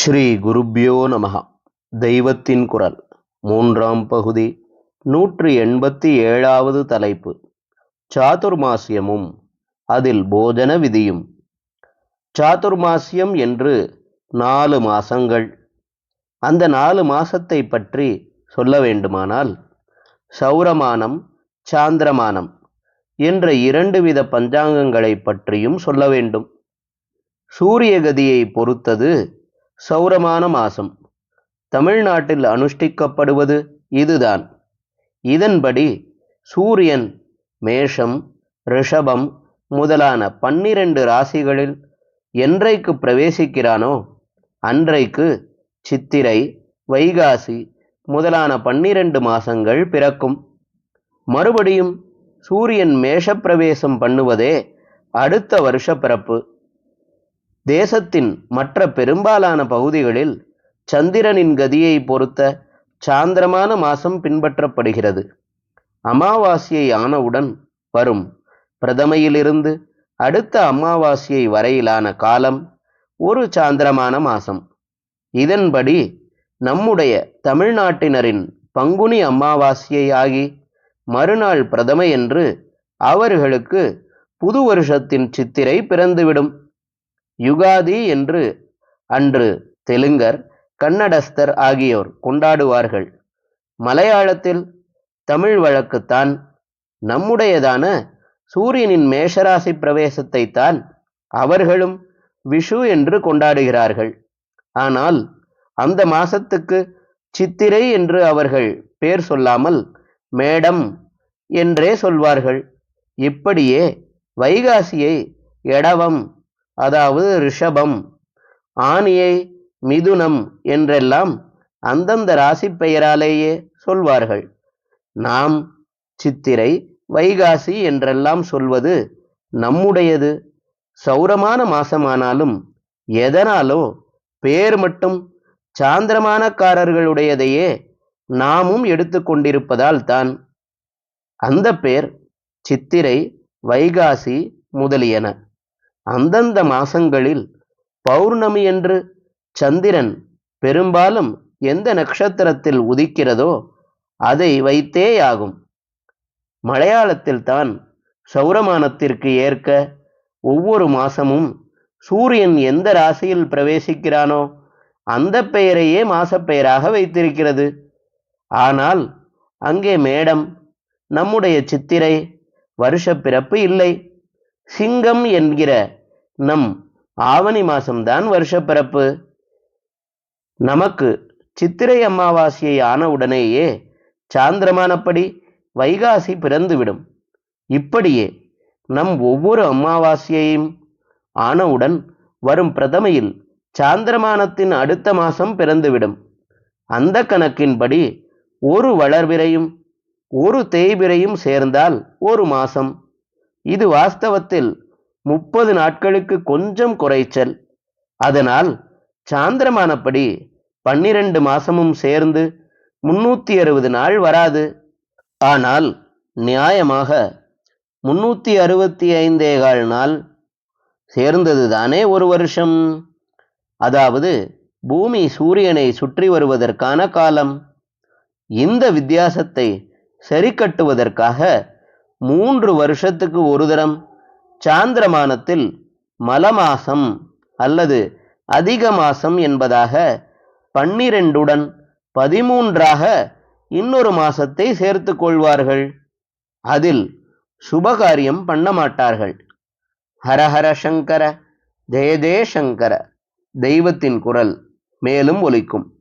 ஸ்ரீ குருப்யோ நமகா தெய்வத்தின் குரல். மூன்றாம் பகுதி. நூற்றி எண்பத்தி ஏழாவது தலைப்பு. சாதுர்மாசியமும் அதில் போஜன விதியும். சாதுர்மாசியம் என்று நாலு மாசங்கள். அந்த நாலு மாசத்தை பற்றி சொல்ல வேண்டுமானால் சௌரமானம் சாந்திரமானம் என்ற இரண்டு வித பஞ்சாங்கங்களை பற்றியும் சொல்ல வேண்டும். சூரிய கதியை பொறுத்தது சௌரமான மாசம். தமிழ்நாட்டில் அனுஷ்டிக்கப்படுவது இதுதான். இதன்படி சூரியன் மேஷம் ரிஷபம் முதலான பன்னிரண்டு ராசிகளில் என்றைக்கு பிரவேசிக்கிறானோ அன்றைக்கு சித்திரை வைகாசி முதலான பன்னிரண்டு மாசங்கள் பிறக்கும். மறுபடியும் சூரியன் மேஷப்பிரவேசம் பண்ணுவதே அடுத்த வருஷ பிறப்பு. தேசத்தின் மற்ற பெரும்பாலான பகுதிகளில் சந்திரனின் கதியை பொறுத்த சாந்திரமான மாசம் பின்பற்றப்படுகிறது. அமாவாசையை ஆனவுடன் வரும் பிரதமையிலிருந்து அடுத்த அமாவாசையை வரையிலான காலம் ஒரு சாந்திரமான மாசம். இதன்படி நம்முடைய தமிழ்நாட்டினரின் பங்குனி அமாவாசையை ஆகி மறுநாள் பிரதமை என்று அவர்களுக்கு புது வருஷத்தின் சித்திரை பிறந்துவிடும். யுகாதி என்று அன்று தெலுங்கர் கன்னடஸ்தர் ஆகியோர் கொண்டாடுவார்கள். மலையாளத்தில் தமிழ் வழக்குத்தான் நம்முடையதான சூரியனின் மேஷராசி பிரவேசத்தை தான் அவர்களும் விஷு என்று கொண்டாடுகிறார்கள். ஆனால் அந்த மாசத்துக்கு சித்திரை என்று அவர்கள் பேர் சொல்லாமல் மேடம் என்றே சொல்வார்கள். இப்படியே வைகாசியை எடவம் அதாவது ரிஷபம். ஆணியை மிதுனம் என்றெல்லாம் அந்தந்த ராசி பெயராலேயே சொல்வார்கள். நாம் சித்திரை வைகாசி என்றெல்லாம் சொல்வது நம்முடையது. சௌரமான மாசமானாலும் எதனாலோ பேர் மட்டும் சாந்திரமானக்காரர்களுடையதையே நாமும் எடுத்துக்கொண்டிருப்பதால் தான். அந்த பேர் சித்திரை வைகாசி முதலியன. அந்தந்த மாசங்களில் பௌர்ணமி என்று சந்திரன் பெரும்பாலும் எந்த நட்சத்திரத்தில் உதிக்கிறதோ அதை வைத்தேயாகும். மலையாளத்தில் தான் சௌரமானத்திற்கு ஏற்க ஒவ்வொரு மாசமும் சூரியன் எந்த ராசியில் பிரவேசிக்கிறானோ அந்த பெயரையே மாசப்பெயராக வைத்திருக்கிறது. ஆனால் அங்கே மேடம் நம்முடைய சித்திரை வருஷ பிறப்பு இல்லை. சிங்கம் என்கிற நம் ஆவணி மாசம்தான் வருஷப்பிறப்பு. நமக்கு சித்திரை அமாவாசையை ஆனவுடனேயே சாந்திரமானப்படி வைகாசி பிறந்துவிடும். இப்படியே நம் ஒவ்வொரு அமாவாசையையும் ஆனவுடன் வரும் பிரதமையில் சாந்திரமானத்தின் அடுத்த மாசம் பிறந்துவிடும். அந்த கணக்கின்படி ஒரு வளர்பிறையும் ஒரு தேய்பிறையும் சேர்ந்தால் ஒரு மாசம். இது வாஸ்தவத்தில் முப்பது நாட்களுக்கு கொஞ்சம் குறைச்சல். அதனால் சாந்திரமானப்படி பன்னிரண்டு மாசமும் சேர்ந்து முன்னூத்தி அறுபது நாள் வராது. ஆனால் நியாயமாக முன்னூத்தி அறுபத்தி ஐந்தே கால் நாள் சேர்ந்தது தானே ஒரு வருஷம். அதாவது பூமி சூரியனை சுற்றி வருவதற்கான காலம். இந்த வித்தியாசத்தை சரி கட்டுவதற்காக மூன்று வருஷத்துக்கு ஒரு தரம். சாந்திரமானத்தில் மலமாசம் அல்லது அதிக மாசம் என்பதாக பன்னிரெண்டுடன் பதிமூன்றாக இன்னொரு மாசத்தை சேர்த்து கொள்வார்கள். அதில் சுபகாரியம் பண்ண மாட்டார்கள். ஹரஹர சங்கர ஜெய சங்கர தெய்வத்தின் குரல் மேலும் ஒலிக்கும்.